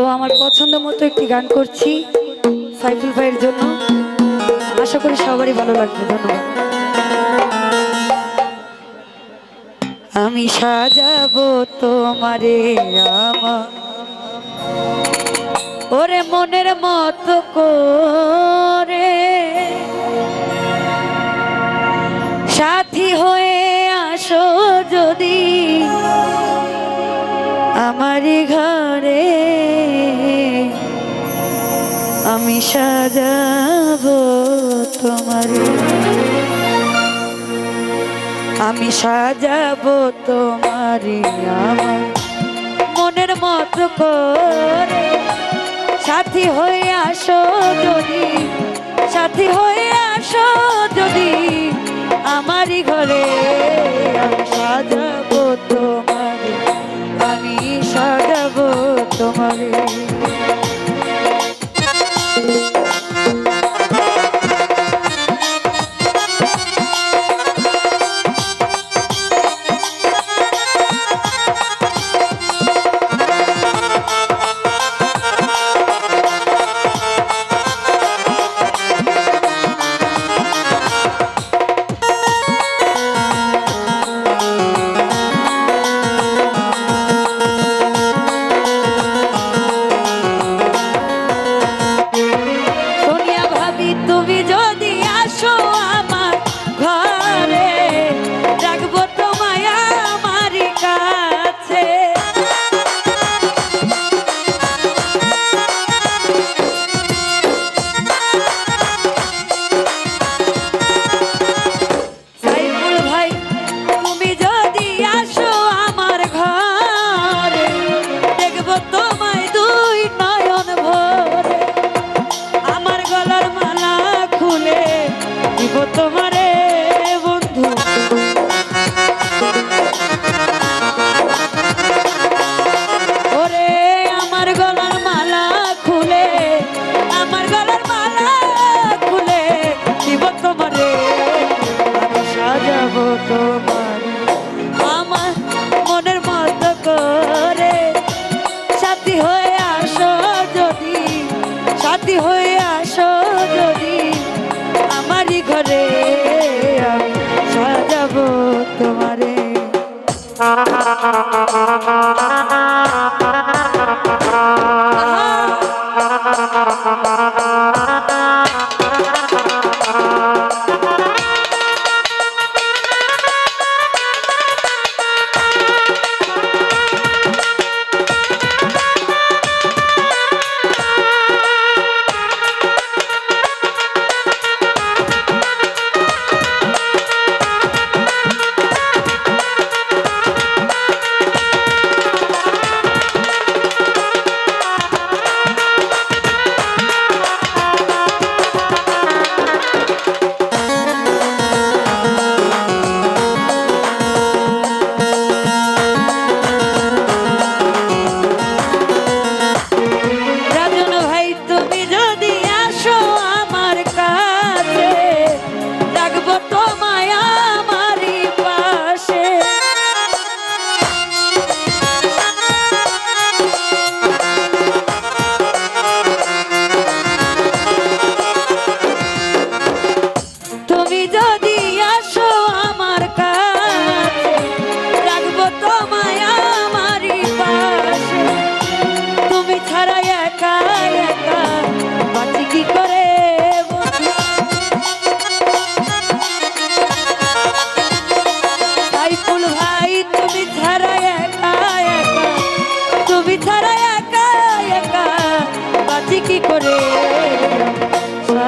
তো আমার পছন্দ মতো একটি গান করছি সাইফুল ভাইয়ের জন্য। আশা করি সবারই ভালো লাগবে, ধন্যবাদ। আমি সাজাবো তোমারে আমার। ওরে মনের মতো করে। সাথী হয়ে আসো যদি। আমি সাজাব তোমার আমি সাজাব তোমারই মনের মতো করে। সাথী হয়ে আসো যদি, সাথী হয়ে আসো যদি। সাজাবো তোমার। আমার মনের মতো করে সাথী হয়ে আসো যদি, সাথী হয়ে আসো যদি, আমারই ঘরে সাজাবো তোমারে।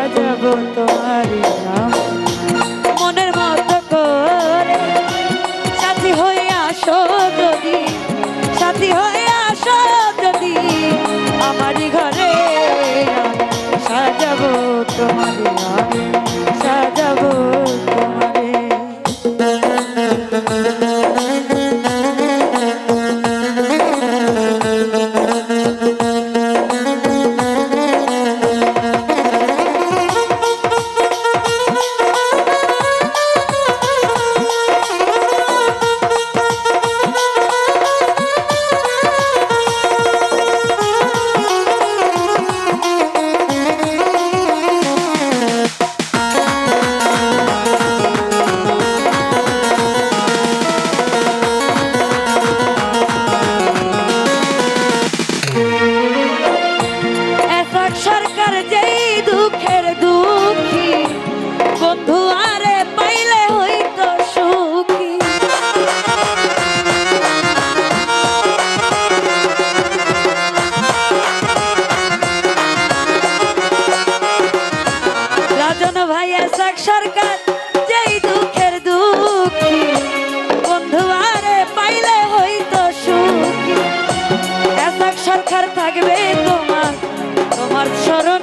সাজাবো তোমার নাম। মনের মতো করে সাথী হয়ে আসো যদি, সাথী হয়ে ঘরে সাজাবো তোমার আমি যেই দুঃখের দুঃখী বন্ধু পাইলে হইতো সুখী। এসাক সরকার থাকবে তোমার তোমার স্মরণ